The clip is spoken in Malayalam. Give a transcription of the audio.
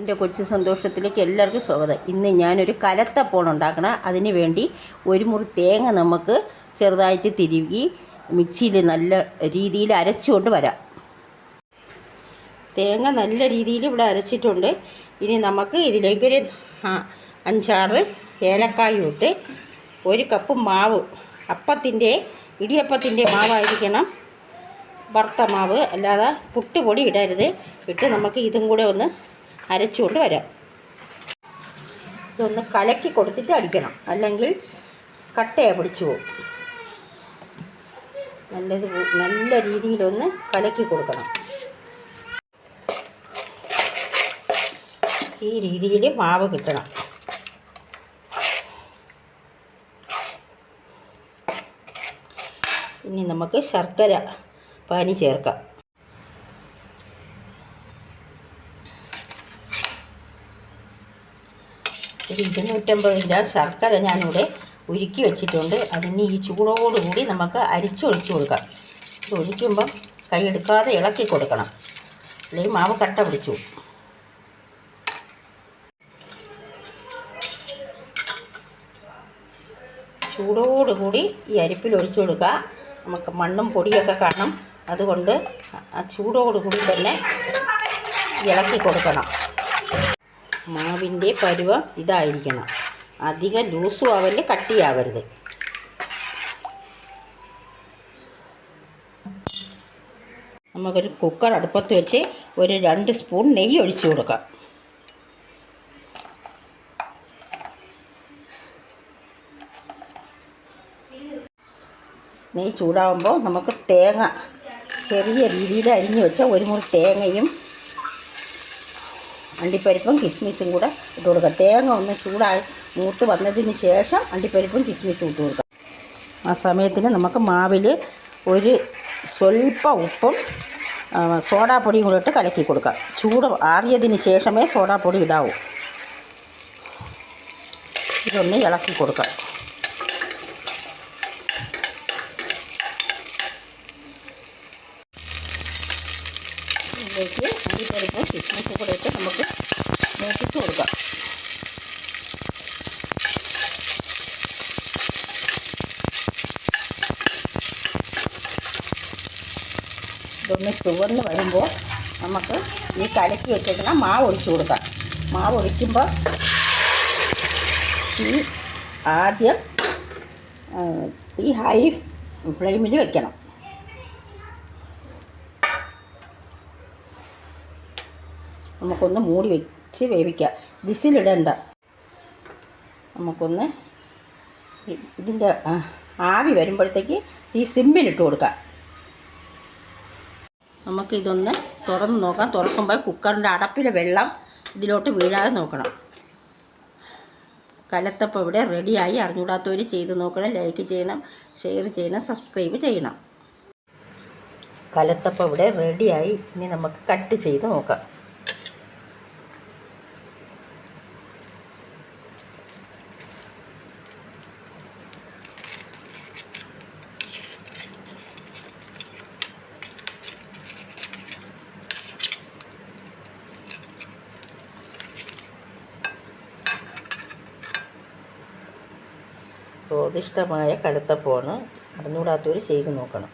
എന്റെ കൊച്ചു സന്തോഷത്തിലേക്ക് എല്ലാവർക്കും സ്വാഗതം. ഇന്ന് ഞാനൊരു കലത്തപ്പോൾ ഉണ്ടാക്കണം. അതിന് വേണ്ടി ഒരു മുറി തേങ്ങ നമുക്ക് ചെറുതായിട്ട് തിരുകി മിക്സിയിൽ നല്ല രീതിയിൽ അരച്ചുകൊണ്ട് വരാം. തേങ്ങ നല്ല രീതിയിൽ ഇവിടെ അരച്ചിട്ടുണ്ട്. ഇനി നമുക്ക് ഇതിലേക്കൊരു അഞ്ചാറ് ഏലക്കായും ഇട്ട് ഒരു കപ്പ് മാവ് അപ്പത്തിന്റെ ഇടിയപ്പത്തിന്റെ മാവായിരിക്കണം. വറുത്ത മാവ് അല്ലാതെ പുട്ടുപൊടി ഇടരുത്. ഇട്ട് നമുക്ക് ഇതും കൂടെ ഒന്ന് അരച്ചുകൊണ്ട് വരാം. ഇതൊന്ന് കലക്കി കൊടുത്തിട്ട് അടിക്കണം. അല്ലെങ്കിൽ കട്ടയെ പിടിച്ചു പോകും. നല്ലത് നല്ല രീതിയിലൊന്ന് കലക്കി കൊടുക്കണം. ഈ രീതിയിൽ മാവ് കിട്ടണം. ഇനി നമുക്ക് ശർക്കര പാനി ചേർക്കാം. ഒരു ഇരുന്നൂറ്റമ്പത് ഗ്രാം ശർക്കര ഞാനിവിടെ ഉരുക്കി വെച്ചിട്ടുണ്ട്. അതിന് ഈ ചൂടോടുകൂടി നമുക്ക് അരിച്ചൊഴിച്ച് കൊടുക്കാം. ഇത് ഒഴിക്കുമ്പം കൈയെടുക്കാതെ ഇളക്കി കൊടുക്കണം. അല്ലെങ്കിൽ മാവ് കട്ട പിടിച്ചു. ചൂടോടുകൂടി ഈ അരിപ്പിൽ ഒഴിച്ചു കൊടുക്കുക. നമുക്ക് മണ്ണും പൊടിയൊക്കെ കാണും അതുകൊണ്ട് ആ ചൂടോടുകൂടി തന്നെ ഇളക്കി കൊടുക്കണം. മാവിന്റെ പരുവം ഇതായിരിക്കണം. അധികം ലൂസും ആവൽ കട്ടിയാവരുത്. നമുക്കൊരു കുക്കർ അടുപ്പത്ത് വെച്ച് ഒരു രണ്ട് സ്പൂൺ നെയ്യ് ഒഴിച്ചു കൊടുക്കാം. നെയ്യ് ചൂടാകുമ്പോൾ നമുക്ക് തേങ്ങ ചെറിയ രീതിയിൽ അരിഞ്ഞു വെച്ച ഒരു മുറി തേങ്ങയും അണ്ടിപ്പരിപ്പും കിസ്മിസും കൂടെ ഇട്ട് കൊടുക്കുക തേങ്ങ ഒന്ന് ചൂടായി മൂത്ത് വന്നതിന് ശേഷം അണ്ടിപ്പരിപ്പും കിസ്മിസും ഇട്ട് കൊടുക്കുക ആ സമയത്തിന് നമുക്ക് മാവിൽ ഒരു സ്വല്പം ഉപ്പും സോഡാപ്പൊടിയും കൂടെ ഇട്ട് കലക്കി കൊടുക്കാം. ചൂട് ആറിയതിന് ശേഷമേ സോഡാപ്പൊടി ഇടാവൂ. ഇതൊന്ന് ഇളക്കി കൊടുക്കാം. ഇതിലേക്ക് അണ്ടിപ്പരിപ്പും കിസ്മിസും കൂടെ ഇട്ട് നമുക്ക് മൂപ്പിച്ച് കൊടുക്കാം. ഇതൊന്ന് ചുവന്ന് വരുമ്പോൾ നമുക്ക് ഈ കലക്കി വെച്ചേക്കുന്ന മാവ് ഒഴിച്ചു കൊടുക്കാം. മാവ് ഒഴിക്കുമ്പോൾ ഈ ആദ്യം തീ ഹൈ ഫ്ലെയിമിൽ വെക്കണം. നമുക്കൊന്ന് മൂടി വെച്ച് വേവിക്കാം. വിസിലിടേണ്ട. നമുക്കൊന്ന് ഇതിന്റെ ആവി വരുമ്പോഴത്തേക്ക് ഈ സിമ്മിലിട്ട് കൊടുക്കാം. നമുക്കിതൊന്ന് തുറന്ന് നോക്കാം. തുറക്കുമ്പോൾ കുക്കറിന്റെ അടപ്പിലെ വെള്ളം ഇതിലോട്ട് വീഴാതെ നോക്കണം. കലത്തപ്പം ഇവിടെ റെഡിയായി. അറിഞ്ഞൂടാത്തവർ ചെയ്ത് നോക്കണം. ലൈക്ക് ചെയ്യണം. ഷെയർ ചെയ്യണം. സബ്സ്ക്രൈബ് ചെയ്യണം. കലത്തപ്പം ഇവിടെ റെഡിയായി. ഇനി നമുക്ക് കട്ട് ചെയ്ത് നോക്കാം. സ്വാദിഷ്ടമായ കലത്തപ്പമാണ് അറിഞ്ഞുകൂടാത്തവർ ചെയ്ത് നോക്കണം.